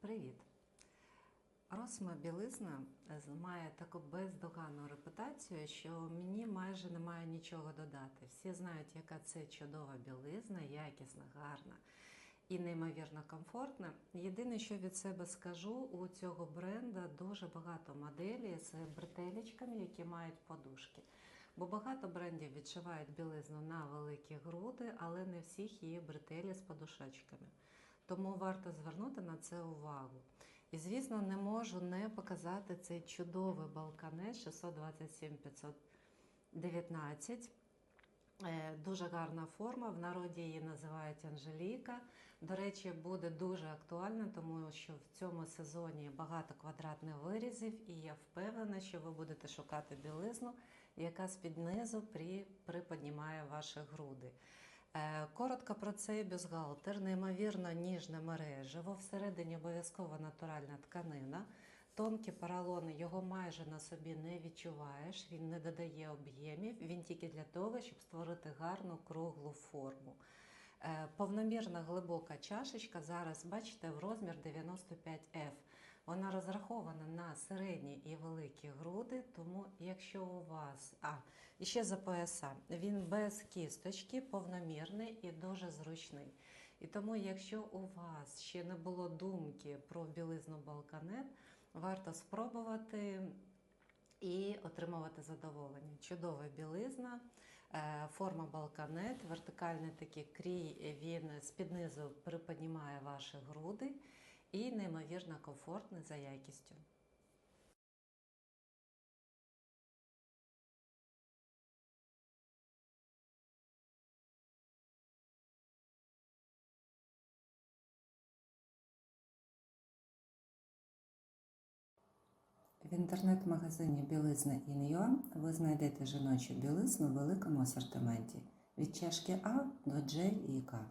Привіт! Росма білизна має таку бездоганну репутацію, що мені майже немає нічого додати. Всі знають, яка це чудова білизна, якісна, гарна і неймовірно комфортна. Єдине, що від себе скажу, у цього бренда дуже багато моделей з бретелечками, які мають подушки. Бо багато брендів відшивають білизну на великі груди, але не всіх є бретелі з подушечками. Тому варто звернути на це увагу. І, звісно, не можу не показати цей чудовий балканет 627 519. Е, Дуже гарна форма. В народі її називають Анжеліка. До речі, буде дуже актуальна, тому що в цьому сезоні багато квадратних вирізів, і я впевнена, що ви будете шукати білизну, яка з-під низу при, приподнімає ваші груди. Е, Коротко про цей бюстгальтер. Неймовірно ніжне мережево. Всередині обов'язково натуральна тканина. Тонкі поролони його майже на собі не відчуваєш, він не додає об'ємів, він тільки для того, щоб створити гарну круглу форму. Е, Повномірна глибока чашечка зараз, бачите, в розмір 95F. Вона розрахована на середні і великі груди, тому якщо у вас. А, і ще за пояса. Він без кісточки, повномірний і дуже зручний. І тому, якщо у вас ще не було думки про білизну балканет, варто спробувати і отримувати задоволення. Чудова білизна, е, форма балканет, вертикальний такий крій, він з-під низу приподнімає ваші груди і неймовірно комфортний за якістю. В інтернет-магазині білизна Ін'Юа ви знайдете жіночу білизну в великому асортименті від чашки А до J і К,